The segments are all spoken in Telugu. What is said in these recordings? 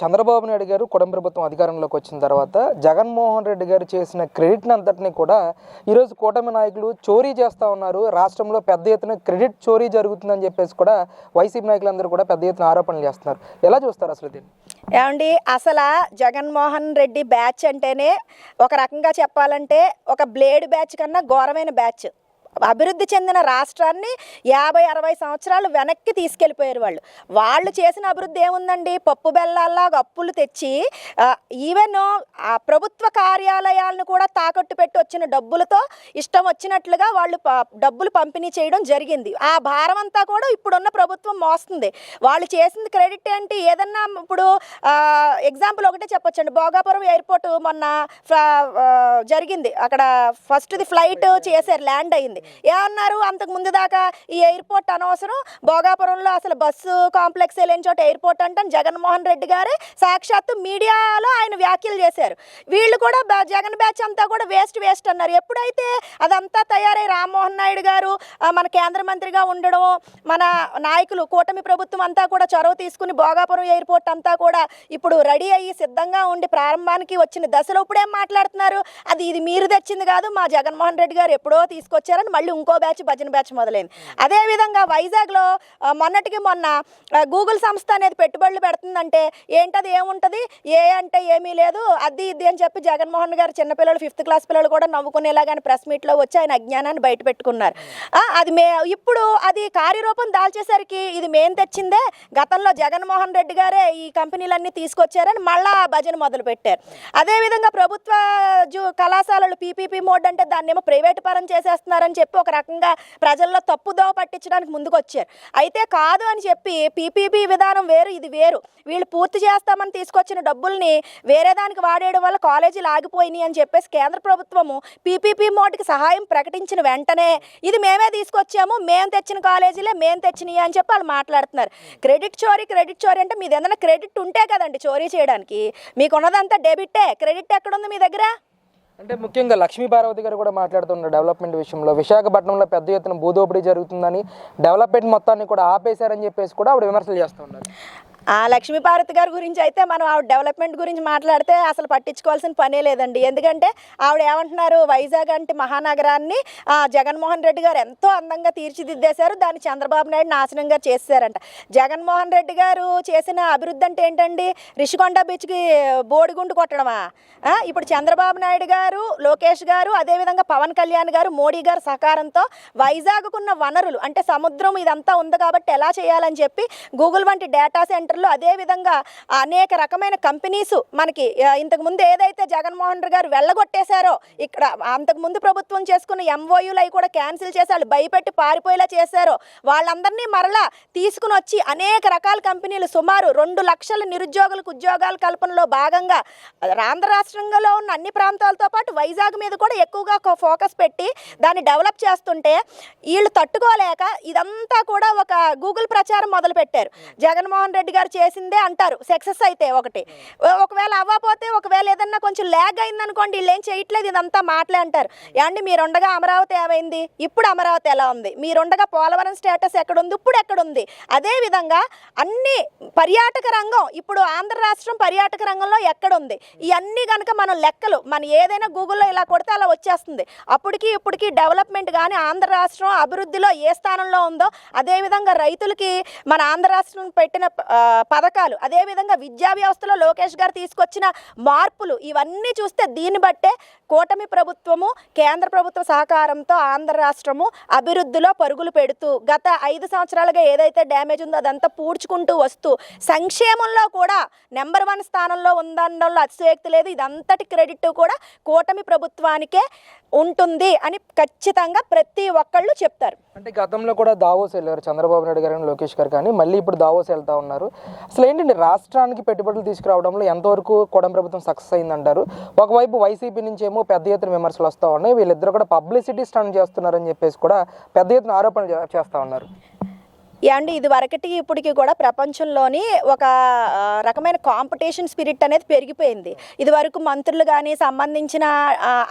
చంద్రబాబు నాయుడు గారు కుటుంబ ప్రభుత్వం అధికారంలోకి వచ్చిన తర్వాత జగన్మోహన్ రెడ్డి గారు చేసిన క్రెడిట్ని అంతటిని కూడా ఈరోజు కూటమి నాయకులు చోరీ చేస్తూ ఉన్నారు. రాష్ట్రంలో పెద్ద ఎత్తున క్రెడిట్ చోరీ జరుగుతుందని చెప్పేసి కూడా వైసీపీ నాయకులందరూ కూడా పెద్ద ఎత్తున ఆరోపణలు చేస్తున్నారు. ఎలా చూస్తారు అసలు దీన్ని? ఏమండి అసలు జగన్మోహన్ రెడ్డి బ్యాచ్ అంటేనే ఒక రకంగా చెప్పాలంటే ఒక బ్లేడ్ బ్యాచ్ కన్నా ఘోరమైన బ్యాచ్. అభివృద్ధి చెందిన రాష్ట్రాన్ని యాభై అరవై సంవత్సరాలు వెనక్కి తీసుకెళ్ళిపోయారు వాళ్ళు. వాళ్ళు చేసిన అభివృద్ధి ఏముందండి? పప్పు బెల్లాల్లాగా అప్పులు తెచ్చి ఈవెన్ ఆ ప్రభుత్వ కార్యాలయాలను కూడా తాకట్టు పెట్టి వచ్చిన డబ్బులతో ఇష్టం వచ్చినట్లుగా వాళ్ళు డబ్బులు పంపిణీ చేయడం జరిగింది. ఆ భారం అంతా కూడా ఇప్పుడున్న ప్రభుత్వం మోస్తుంది. వాళ్ళు చేసింది క్రెడిట్ ఏంటి? ఏదన్నా ఇప్పుడు ఎగ్జాంపుల్ ఒకటే చెప్పొచ్చండి. భోగాపురం ఎయిర్పోర్ట్ మొన్న జరిగింది. అక్కడ ఫస్ట్ది ఫ్లైట్ చేశారు ల్యాండ్ అయింది. ఏమన్నారు అంతకు ముందు దాకా ఈ ఎయిర్పోర్ట్ అనవసరం. భోగాపురంలో అసలు బస్సు కాంప్లెక్స్ లేని చోట ఎయిర్పోర్ట్ అంటే. జగన్మోహన్ రెడ్డి గారే సాక్షాత్తు మీడియాలో ఆయన వ్యాఖ్యలు చేశారు. వీళ్ళు కూడా జగన్ బ్యాచ్ అంతా కూడా వేస్ట్ వేస్ట్ అన్నారు. ఎప్పుడైతే అదంతా తయారై రామ్మోహన్ నాయుడు గారు మన కేంద్ర మంత్రిగా ఉండడం మన నాయకులు కూటమి ప్రభుత్వం అంతా కూడా చొరవ తీసుకుని భోగాపురం ఎయిర్పోర్ట్ అంతా కూడా ఇప్పుడు రెడీ అయ్యి సిద్ధంగా ఉండి ప్రారంభానికి వచ్చిన దశలో ఇప్పుడేం మాట్లాడుతున్నారు? అది ఇది మీరు తెచ్చింది కాదు మా జగన్మోహన్ రెడ్డి గారు ఎప్పుడో తీసుకొచ్చారని మళ్ళీ ఇంకో బ్యాచ్ భజన బ్యాచ్ మొదలైంది. అదేవిధంగా వైజాగ్లో మొన్నటికి మొన్న గూగుల్ సంస్థ అనేది పెట్టుబడులు పెడుతుందంటే ఏంటది ఏముంటుంది ఏ అంటే ఏమీ లేదు అది ఇది అని చెప్పి జగన్మోహన్ గారు చిన్నపిల్లలు ఫిఫ్త్ క్లాస్ పిల్లలు కూడా నవ్వుకునేలాగానే ప్రెస్ మీట్లో వచ్చి ఆయన అజ్ఞానాన్ని బయట పెట్టుకున్నారు. అది మే ఇప్పుడు అది కార్యరూపం దాల్చేసరికి ఇది మేం తెచ్చిందే గతంలో జగన్మోహన్ రెడ్డి గారే ఈ కంపెనీలన్నీ తీసుకొచ్చారని మళ్ళా ఆ భజన మొదలు పెట్టారు. అదేవిధంగా ప్రభుత్వ జూ కళాశాలలు పీపీపీ మోడ్ అంటే దాన్ని ఏమో ప్రైవేట్ పరం చేసేస్తున్నారని చెప్పి ఒక రకంగా ప్రజల్లో తప్పుదోవ పట్టించడానికి ముందుకు వచ్చారు అయితే కాదు అని చెప్పి పీపీపీ విధానం వేరు ఇది వేరు. వీళ్ళు పూర్తి చేస్తామని తీసుకొచ్చిన డబ్బుల్ని వేరే దానికి వాడేయడం వల్ల కాలేజీలు ఆగిపోయినాయి అని చెప్పేసి కేంద్ర ప్రభుత్వము పీపీపీ మోడ్కి సహాయం ప్రకటించిన వెంటనే ఇది మేమే తీసుకొచ్చాము మేము తెచ్చిన కాలేజీలే మేము తెచ్చినాయి అని చెప్పి వాళ్ళు మాట్లాడుతున్నారు. క్రెడిట్ చోరీ క్రెడిట్ చోరీ అంటే మీది ఏదైనా క్రెడిట్ ఉంటే కదండి చోరీ చేయడానికి. మీకు ఉన్నదంతా డెబిటే క్రెడిట్ ఎక్కడుంది మీ దగ్గర? అంటే ముఖ్యంగా లక్ష్మీ పార్వతి గారు కూడా మాట్లాడుతున్నారు డెవలప్మెంట్ విషయంలో విశాఖపట్నంలో పెద్ద ఎత్తున భూదోపిడీ జరుగుతుందని డెవలప్మెంట్ మొత్తాన్ని కూడా ఆపేశారని చెప్పేసి కూడా ఆవిడ విమర్శలు చేస్తూ ఉన్నారు. ఆ లక్ష్మీపార్వతి గారి గురించి అయితే మనం ఆవిడ డెవలప్మెంట్ గురించి మాట్లాడితే అసలు పట్టించుకోవాల్సిన పనే లేదండి. ఎందుకంటే ఆవిడ ఏమంటున్నారు? వైజాగ్ అంటే మహానగరాన్ని జగన్మోహన్ రెడ్డి గారు ఎంతో అందంగా తీర్చిదిద్దేశారు. దాన్ని చంద్రబాబు నాయుడు నాశనంగా చేశారంట జగన్మోహన్ రెడ్డి గారు చేసిన అభివృద్ధి అంటే ఏంటండి? రిషికొండ బీచ్కి బోడిగుండు కొట్టడమా? ఇప్పుడు చంద్రబాబు నాయుడు గారు లోకేష్ గారు అదేవిధంగా పవన్ కళ్యాణ్ గారు మోడీ గారు సహకారంతో వైజాగ్కున్న వనరులు అంటే సముద్రం ఇదంతా ఉంది కాబట్టి ఎలా చేయాలని చెప్పి గూగుల్ వంటి డేటా సెంటర్ సెంటర్లు అదేవిధంగా అనేక రకమైన కంపెనీస్ మనకి ఇంతకుముందు ఏదైతే జగన్మోహన్ రెడ్డి గారు వెళ్ళగొట్టేశారో ఇక్కడ అంతకుముందు ప్రభుత్వం చేసుకున్న ఎంఓయూలు అవి కూడా క్యాన్సిల్ చేసి వాళ్ళు భయపెట్టి పారిపోయేలా చేశారో వాళ్ళందరినీ మరలా తీసుకుని వచ్చి అనేక రకాల కంపెనీలు సుమారు రెండు లక్షల నిరుద్యోగులకు ఉద్యోగాల కల్పనలో భాగంగా ఆంధ్ర రాష్ట్రంలో ఉన్న అన్ని ప్రాంతాలతో పాటు వైజాగ్ మీద కూడా ఎక్కువగా ఫోకస్ పెట్టి దాన్ని డెవలప్ చేస్తుంటే వీళ్ళు తట్టుకోలేక ఇదంతా కూడా ఒక గూగుల్ ప్రచారం మొదలుపెట్టారు. జగన్మోహన్ రెడ్డి గారు చేసిందే అంటారు. సక్సెస్ అయితే ఒకటి. ఓ- ఒకవేళ అవ్వకపోతే ఒకవేళ ఏదన్నా కొంచెం ల్యాగ్ అయిందనుకోండి వీళ్ళు ఏం చేయట్లేదు ఇదంతా మాటలే అంటారు. ఏమండి మీరుండగా అమరావతి ఏమైంది? ఇప్పుడు అమరావతి ఎలా ఉంది? మీరుండగా పోలవరం స్టేటస్ ఎక్కడుంది? ఇప్పుడు ఎక్కడుంది? అదే విధంగా అన్ని పర్యాటక రంగం ఇప్పుడు ఆంధ్ర రాష్ట్రం పర్యాటక రంగంలో ఎక్కడుంది? ఇవన్నీ కనుక మనం లెక్కలు మన ఏదైనా గూగుల్లో ఇలా కొడితే అలా వచ్చేస్తుంది. అప్పటికి ఇప్పటికి డెవలప్మెంట్ కానీ ఆంధ్ర రాష్ట్రం అభివృద్ధిలో ఏ స్థానంలో ఉందో అదేవిధంగా రైతులకి మన ఆంధ్ర రాష్ట్రం పెట్టిన పథకాలు. అదేవిధంగా విద్యా వ్యవస్థలో లోకేష్ గారు తీసుకొచ్చిన మార్పులు ఇవన్నీ చూస్తే దీన్ని బట్టే కూటమి ప్రభుత్వము కేంద్ర ప్రభుత్వ సహకారంతో ఆంధ్ర రాష్ట్రము అభివృద్ధిలో పరుగులు పెడుతూ గత ఐదు సంవత్సరాలుగా ఏదైతే డ్యామేజ్ ఉందో అదంతా పూడ్చుకుంటూ వస్తూ సంక్షేమంలో కూడా నెంబర్ వన్ స్థానంలో ఉందనడంలో అతిశయోక్తి లేదు. ఇదంతటి క్రెడిట్ కూడా కూటమి ప్రభుత్వానికే ఉంటుంది అని ఖచ్చితంగా ప్రతి ఒక్కళ్ళు చెప్తారు. అంటే గతంలో కూడా దావోస్ వెళ్ళారు చంద్రబాబు నాయుడు గారు లోకేష్ గారు కానీ మళ్ళీ ఇప్పుడు దావోస్ వెళ్తా ఉన్నారు. అసలు ఏంటండి రాష్ట్రానికి పెట్టుబడులు తీసుకురావడంలో ఎంతవరకు కోడం ప్రభుత్వం సక్సెస్ అయిందంటారు? ఒకవైపు వైసీపీ నుంచి ఏమో పెద్ద ఎత్తున విమర్శలు వస్తూ ఉన్నాయి. వీళ్ళిద్దరు కూడా పబ్లిసిటీ స్టాండ్ చేస్తున్నారని చెప్పేసి కూడా పెద్ద ఎత్తున ఆరోపణలు చేస్తూ ఉన్నారు. అండి ఇది వరకటి ఇప్పటికి కూడా ప్రపంచంలోని ఒక రకమైన కాంపిటీషన్ స్పిరిట్ అనేది పెరిగిపోయింది. ఇది వరకు మంత్రులు కానీ సంబంధించిన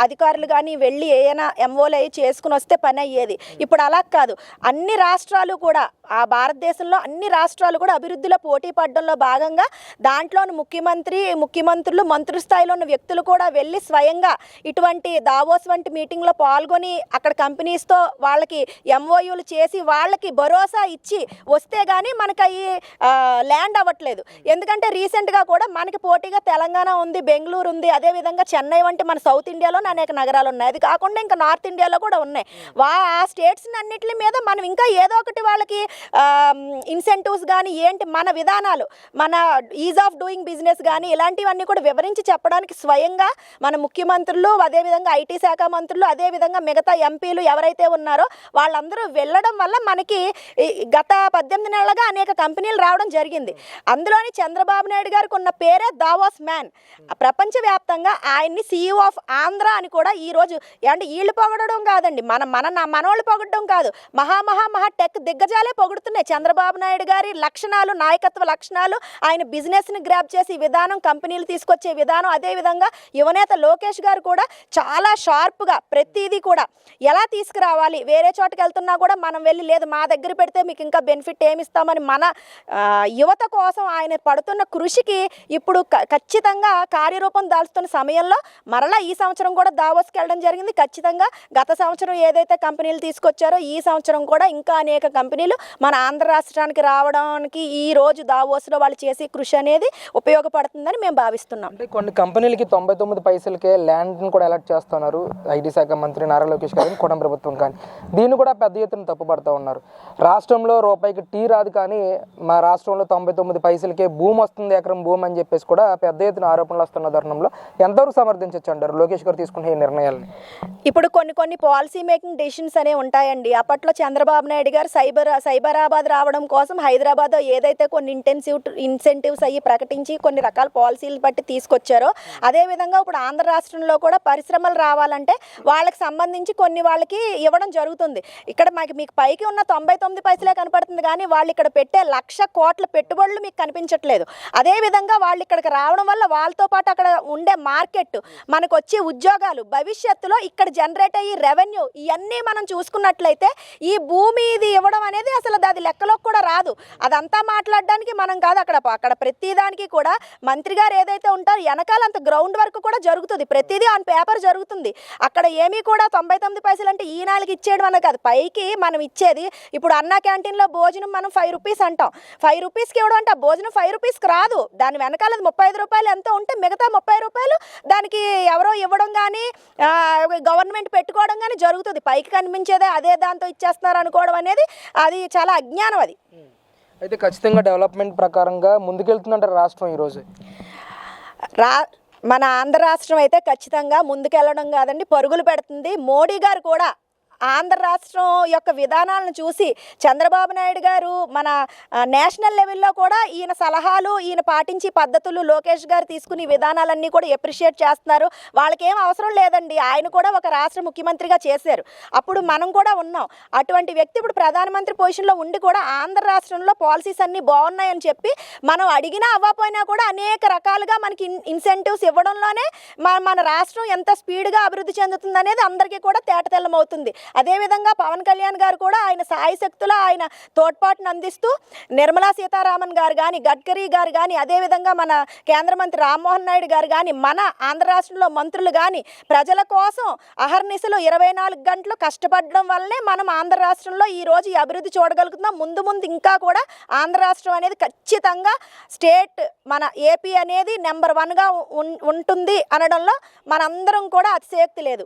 అధికారులు కానీ వెళ్ళి ఏమైనా ఎంఓలు అయ్యి చేసుకుని వస్తే పని అయ్యేది. ఇప్పుడు అలా కాదు. అన్ని రాష్ట్రాలు కూడా ఆ భారతదేశంలో అన్ని రాష్ట్రాలు కూడా అభివృద్ధిలో పోటీ పడడంలో భాగంగా దాంట్లోని ముఖ్యమంత్రి ముఖ్యమంత్రులు మంత్రి స్థాయిలో ఉన్న వ్యక్తులు కూడా వెళ్ళి స్వయంగా ఇటువంటి దావోస్ వంటి మీటింగ్లో పాల్గొని అక్కడ కంపెనీస్తో వాళ్ళకి ఎంఓయూలు చేసి వాళ్ళకి భరోసా ఇచ్చి వస్తే కానీ మనకి అవి ల్యాండ్ అవ్వట్లేదు. ఎందుకంటే రీసెంట్గా కూడా మనకి పోటీగా తెలంగాణ ఉంది బెంగళూరు ఉంది అదేవిధంగా చెన్నై వంటి మన సౌత్ ఇండియాలోనే అనేక నగరాలు ఉన్నాయి. అది కాకుండా ఇంకా నార్త్ ఇండియాలో కూడా ఉన్నాయి. వా ఆ స్టేట్స్ అన్నిటి మీద మనం ఇంకా ఏదో ఒకటి వాళ్ళకి ఇన్సెంటివ్స్ కానీ ఏంటి మన విధానాలు మన ఈజ్ ఆఫ్ డూయింగ్ బిజినెస్ కానీ ఇలాంటివన్నీ కూడా వివరించి చెప్పడానికి స్వయంగా మన ముఖ్యమంత్రులు అదేవిధంగా ఐటీ శాఖ మంత్రులు అదేవిధంగా మిగతా ఎంపీలు ఎవరైతే ఉన్నారో వాళ్ళందరూ వెళ్ళడం వల్ల మనకి గత గత పద్దెనిమిది నెలలుగా అనేక కంపెనీలు రావడం జరిగింది. అందులోని చంద్రబాబు నాయుడు గారికి ఉన్న పేరే దావాస్ మ్యాన్. ప్రపంచవ్యాప్తంగా ఆయన్ని సీఈఓ ఆఫ్ ఆంధ్ర అని కూడా ఈరోజు అంటే వీళ్ళు పొగడడం కాదండి. మన మన మనోళ్ళు పొగడడం కాదు. మహామహా మహా మహా టెక్ దిగ్గజాలే పొగుడుతున్నాయి. చంద్రబాబు నాయుడు గారి లక్షణాలు నాయకత్వ లక్షణాలు ఆయన బిజినెస్ని గ్రాప్ చేసి విధానం కంపెనీలు తీసుకొచ్చే విధానం అదేవిధంగా యువనేత లోకేష్ గారు కూడా చాలా షార్ప్గా ప్రతిదీ కూడా ఎలా తీసుకురావాలి? వేరే చోటకి వెళ్తున్నా కూడా మనం వెళ్ళి లేదు మా దగ్గర పెడితే మీకు ఇంకా బెనిఫిట్ ఏమిస్తామని మన యువత కోసం ఆయన పడుతున్న కృషికి ఇప్పుడు క- ఖచ్చితంగా కార్యరూపం దాల్చుతున్న సమయంలో మరలా ఈ సంవత్సరం కూడా దావోస్కి వెళ్ళడం జరిగింది. ఖచ్చితంగా గత సంవత్సరం ఏదైతే కంపెనీలు తీసుకొచ్చారో ఈ సంవత్సరం కూడా ఇంకా అనేక కంపెనీలు మన ఆంధ్ర రాష్ట్రానికి రావడానికి ఈ రోజు దావోస్లో వాళ్ళు చేసే కృషి అనేది ఉపయోగపడుతుందని మేము భావిస్తున్నాం. అంటే కొన్ని కంపెనీలకి తొంభై తొమ్మిది పైసలకే ల్యాండ్ని కూడా అలర్ట్ చేస్తున్నారు. ఐటీ శాఖ మంత్రి నారా లోకేష్ గారు కూడా ప్రభుత్వం కానీ. దీన్ని కూడా పెద్ద ఎత్తున తప్పుపడుతూ ఉన్నారు. రాష్ట్రంలో రూపాయికి టీ రాదు కానీ మా రాష్ట్రంలో తొంభై తొమ్మిది పైసలకే భూమి వస్తుంది ఎకరం భూమి అని చెప్పేసి కూడా పెద్ద ఎత్తున ఆరోపణలు వస్తున్న తరుణంలో ఎంతవరకు సమర్థించవచ్చు అంటారు? లోకేష్ గారు తీసుకునే ఈ నిర్ణయాలని. ఇప్పుడు కొన్ని కొన్ని పాలసీ మేకింగ్ డెసిషన్స్ అనేవి ఉంటాయండి. అప్పట్లో చంద్రబాబు నాయుడు గారు సైబర్ సైబరాబాద్ రావడం కోసం హైదరాబాద్ ఏదైతే కొన్ని ఇంటెన్సివ్ ఇన్సెంటివ్స్ అయ్యి ప్రకటించి కొన్ని రకాల పాలసీలు బట్టి తీసుకొచ్చారో అదేవిధంగా ఇప్పుడు ఆంధ్ర రాష్ట్రంలో కూడా పరిశ్రమలు రావాలంటే వాళ్ళకి సంబంధించి కొన్ని వాళ్ళకి ఇవ్వడం జరుగుతుంది. ఇక్కడ మాకు మీకు పైకి ఉన్న తొంభై తొమ్మిది పైసలే కనపడుతుంది కానీ వాళ్ళు ఇక్కడ పెట్టే లక్ష కోట్ల పెట్టుబడులు మీకు కనిపించట్లేదు. అదేవిధంగా వాళ్ళు ఇక్కడికి రావడం వల్ల వాళ్ళతో పాటు అక్కడ ఉండే మార్కెట్ మనకు వచ్చే ఉద్యోగాలు భవిష్యత్తులో ఇక్కడ జనరేట్ అయ్యే రెవెన్యూ ఇవన్నీ మనం చూసుకున్నట్లయితే ఈ భూమి ఇది ఇవ్వడం అనేది అసలు అది లెక్కలోకి కూడా రాదు. అదంతా మాట్లాడడానికి మనం కాదు అక్కడ అక్కడ ప్రతిదానికి కూడా మంత్రి గారు ఏదైతే ఉంటారో వెనకాల అంత గ్రౌండ్ వర్క్ కూడా జరుగుతుంది. ప్రతిదీ ఆన్ పేపర్ జరుగుతుంది. అక్కడ ఏమీ కూడా తొంభై తొమ్మిది పైసలు అంటే ఈ నాలుగు ఇచ్చేయడం అన్న కాదు. పైకి మనం ఇచ్చేది ఇప్పుడు అన్న క్యాంటీన్లో భోజనం మనం ఫైవ్ రూపీస్ అంటాం. ఫైవ్ రూపీస్కి ఇవ్వడం అంటే ఆ భోజనం ఫైవ్ రూపీస్కి రాదు. దాని వెనకాల ముప్పై ఐదు రూపాయలు ఎంతో ఉంటే మిగతా ముప్పై రూపాయలు దానికి ఎవరో ఇవ్వడం కానీ గవర్నమెంట్ పెట్టుకోవడం కానీ జరుగుతుంది. పైకి కనిపించేదే అదే దాంతో ఇచ్చేస్తున్నారు అనుకోవడం అనేది అది చాలా అజ్ఞానం అది. అయితే ఖచ్చితంగా డెవలప్మెంట్ ప్రకారంగా ముందుకెళ్తుందంటారు రాష్ట్రం ఈరోజు. రా మన ఆంధ్ర రాష్ట్రం అయితే ఖచ్చితంగా ముందుకెళ్ళడం కాదండి పరుగులు పెడుతుంది. మోడీ గారు కూడా ఆంధ్ర రాష్ట్రం యొక్క విధానాలను చూసి చంద్రబాబు నాయుడు గారు మన నేషనల్ లెవెల్లో కూడా ఈయన సలహాలు ఈయన పాటించి పద్ధతులు లోకేష్ గారు తీసుకుని విధానాలన్నీ కూడా ఎప్రిషియేట్ చేస్తున్నారు. వాళ్ళకేం అవసరం లేదండి. ఆయన కూడా ఒక రాష్ట్ర ముఖ్యమంత్రిగా చేశారు. అప్పుడు మనం కూడా ఉన్నాం. అటువంటి వ్యక్తి ఇప్పుడు ప్రధానమంత్రి పొజిషన్లో ఉండి కూడా ఆంధ్ర రాష్ట్రంలో పాలసీస్ అన్నీ బాగున్నాయని చెప్పి మనం అడిగినా అవ్వకపోయినా కూడా అనేక రకాలుగా మనకి ఇన్ ఇన్సెంటివ్స్ ఇవ్వడంలోనే మన మన రాష్ట్రం ఎంత స్పీడ్గా అభివృద్ధి చెందుతుంది అనేది అందరికీ కూడా తేటతెల్లమవుతుంది. అదేవిధంగా పవన్ కళ్యాణ్ గారు కూడా ఆయన సాయిశక్తుల ఆయన తోడ్పాటును అందిస్తూ నిర్మలా సీతారామన్ గారు కానీ గడ్కరీ గారు కానీ అదేవిధంగా మన కేంద్ర మంత్రి రామ్మోహన్ నాయుడు గారు కానీ మన ఆంధ్ర రాష్ట్రంలో మంత్రులు కానీ ప్రజల కోసం అహర్నిశలు ఇరవై నాలుగు గంటలు కష్టపడడం వల్లనే మనం ఆంధ్ర రాష్ట్రంలో ఈ రోజు ఈ అభివృద్ధి చూడగలుగుతున్నాం. ముందు ముందు ఇంకా కూడా ఆంధ్ర రాష్ట్రం అనేది ఖచ్చితంగా స్టేట్ మన ఏపీ అనేది నెంబర్ వన్గా ఉంటుంది అనడంలో మనందరం కూడా అతిశయోక్తి లేదు.